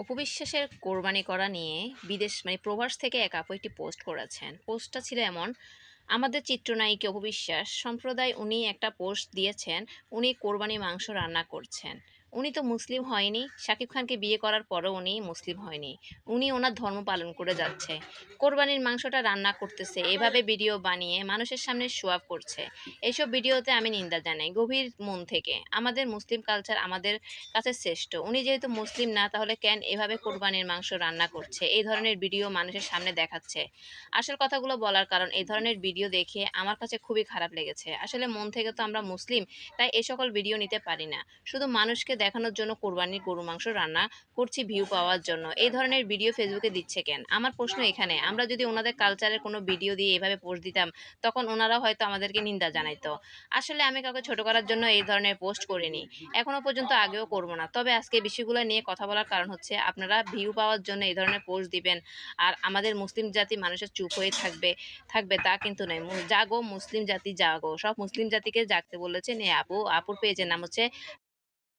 অপবিশ্বাসের কোরবানি করা নিয়ে বিদেশ মানে প্রভাস থেকে এক আপু একটি পোস্ট করেছেন। পোস্টটা ছিল এমন, আমাদের চিত্রনায়িকা অপবিশ্বাস সম্প্রদায় উনি একটা পোস্ট দিয়েছেন, উনি কোরবানি মাংস রান্না করছেন। উনি তো মুসলিম হয়নি। শাকিব খানকে বিয়ে করার পরও উনি মুসলিম হয়নি। উনি ওনার ধর্ম পালন করে যাচ্ছে। কোরবানির মাংসটা রান্না করতেছে। এভাবে ভিডিও বানিয়ে মানুষের সামনে আপ করছে। এইসব ভিডিওতে আমি নিন্দা জানাই গভীর মন থেকে। আমাদের মুসলিম কালচার আমাদের কাছে শ্রেষ্ঠ। উনি যেহেতু মুসলিম না, তাহলে কেন এভাবে কোরবানির মাংস রান্না করছে? এই ধরনের ভিডিও মানুষের সামনে দেখাচ্ছে। আসল কথাগুলো বলার কারণ এই ধরনের ভিডিও দেখে আমার কাছে খুবই খারাপ লেগেছে। আসলে মন থেকে তো আমরা মুসলিম, তাই এই সকল ভিডিও নিতে পারি না। শুধু মানুষকে দেখানোর জন্য কোরবানির গরু মাংস রান্না করছি ভিউ পাওয়ার জন্য। এই ধরনের ভিডিও ফেসবুকে দিচ্ছে কেন? আমার প্রশ্ন এখানে, আমরা যদি ওনাদের কালচারের কোনো ভিডিও দিয়ে এভাবে পোস্ট দিতাম, তখন ওনারাও হয়তো আমাদেরকে নিন্দা জানাইতো। আসলে আমি কাউকে ছোট করার জন্য এই ধরনের পোস্ট করিনি। এখনও পর্যন্ত আগেও করব না। তবে আজকে বিষয়গুলো নিয়ে কথা বলার কারণ হচ্ছে, আপনারা ভিউ পাওয়ার জন্য এই ধরনের পোস্ট দিবেন। আর আমাদের মুসলিম জাতি মানুষের চুপ হয়ে থাকবে থাকবে তা কিন্তু নয়। জাগো, মুসলিম জাতি জাগো। সব মুসলিম জাতিকে জাগতে বলেছেন এই আপু, আপুর পেজের নাম হচ্ছে